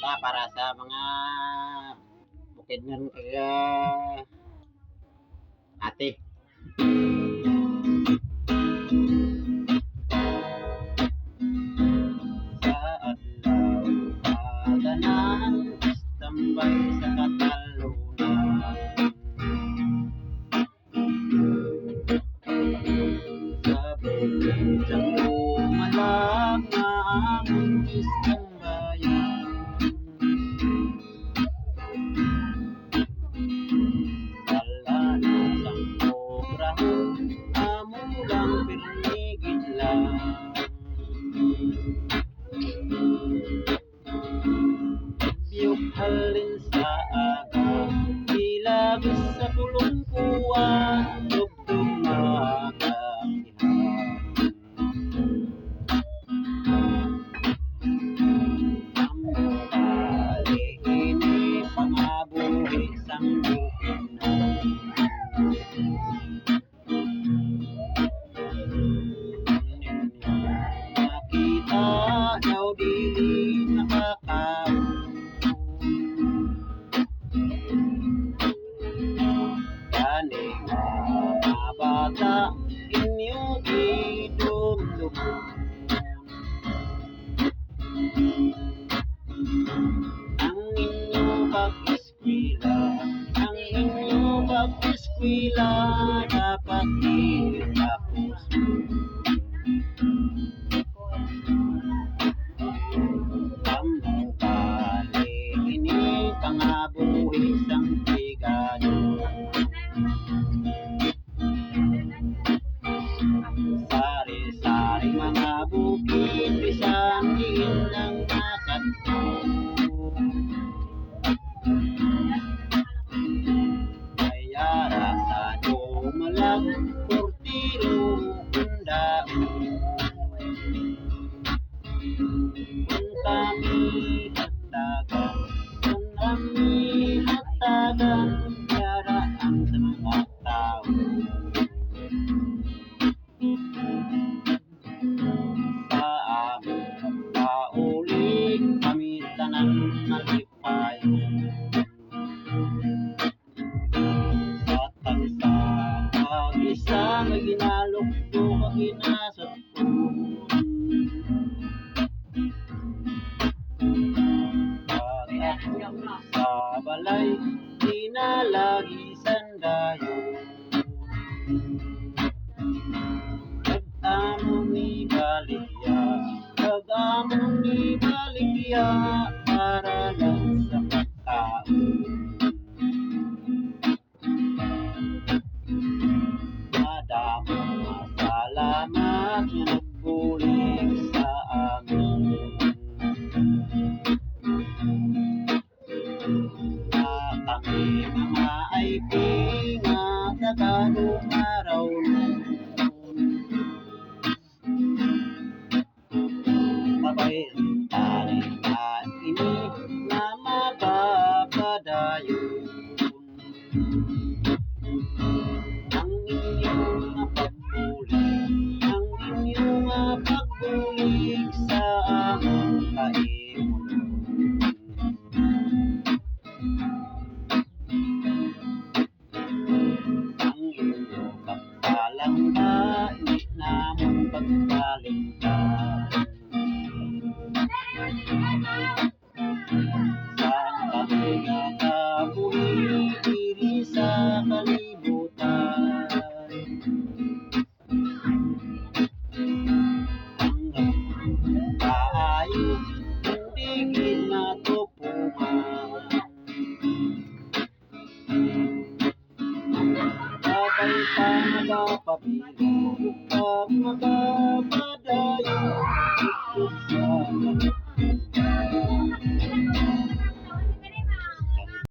kanta para sa mga bukid nun kaya ate. Sa adlaw, paganahan, tambay sa katalunan. Sa bukid ang lumalang na aming ilagos sa tulungkuan, dugtong makakihan. Ambali ini pangabuhi sang bukinan. Pag-eskwela, ang inyong pag-eskwela dapat itapos Thank you. Ni baligya, para lang mapapadayon. Ang inyong pagbulig, ang inyong pagbulig sa among kaimulan. Ang inyong pagpalang ba, di namang pagpalingkan. Saan Sabay pa nagpapabilang, pag mababa